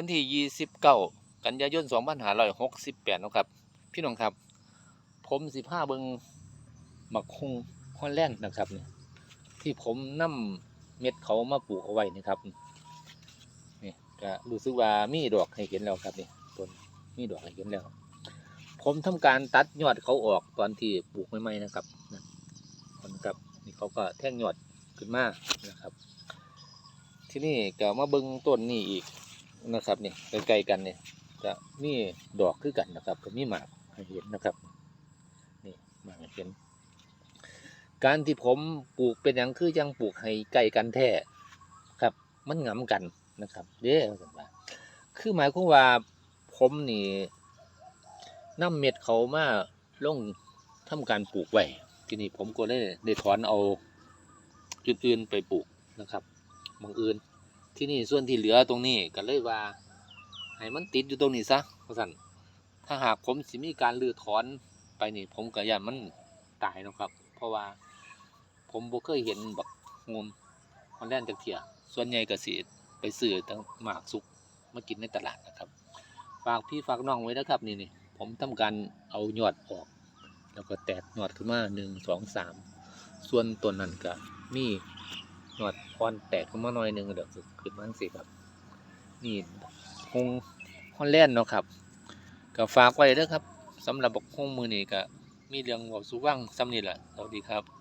วันที่ 29 กันยายน2568นาะครับ พี่น้องครับ ผมสิพาเบิงหมักคงฮอลแลนด์นะครับเนี่ยที่ผมนำเม็ดเขามาปลูกเอาไว้นี่ครับนี่ก็รู้สึกว่ามีดอกให้เห็นแล้วครับนี่ต้นมีดอกให้เห็นแล้ว ผมทำการตัดยอดเขาออกตอนที่ปลูกใหม่ๆนะครับนั่นนะครับนี่เขาก็แท่งยอดขึ้นมานะครับ ที่นี่ก็มาเบิ่งต้นนี่อีก นะครับนี่ใกล้ๆกันเนี่ยจะมีดอกคือกันนะครับก็มีหมากให้เห็นนะครับนี่หมากให้เห็น การที่ผมปลูกเป็นอย่างคือยังปลูกให้ใกล้กันแท้ครับ มันงํกันนะครับเด้อว่าคือหมายความว่าผมนี่นำเม็ดเขามาลงทำการปลูกไว้ทีนี้ผมก็ได้ได้ถอนเอาอื่นๆไปปลูกนะครับบางอื่น ที่นี่ส่วนที่เหลือตรงนี้ก็เลยว่าให้มันติดอยู่ตรงนี้ซะเพราะสั่นถ้าหากผมสิมีการรื้อถอนไปนี่ ผมก็ย่านมันตายนะครับ เพราะว่าผมบ่เคยเห็นแบักงมฮอลแลนจักเที่ยส่วนใหญ่ก็สิไปซื้อตั้งหมากสุกมากินในตลาดนะครับฝากพี่ฝากน้องไว้นะครับนี่นี่ผมทำการเอายอดออก แล้วก็แตกยอดขึ้นมาหนึ่งสองสามส่วนต้นนั้นก็มี หนวดพรแตกขึ้นมาหน่อยนึงเดี๋ยวขึ้นมาสิครับ นี่คงฮอนแลนด์เนาะครับก็ฝากไว้เด้อครับสำหรับบอกคงมือนี่ก็มีเรื่องบอกสู่างซ้ำนี่แหละสวัสดีครับ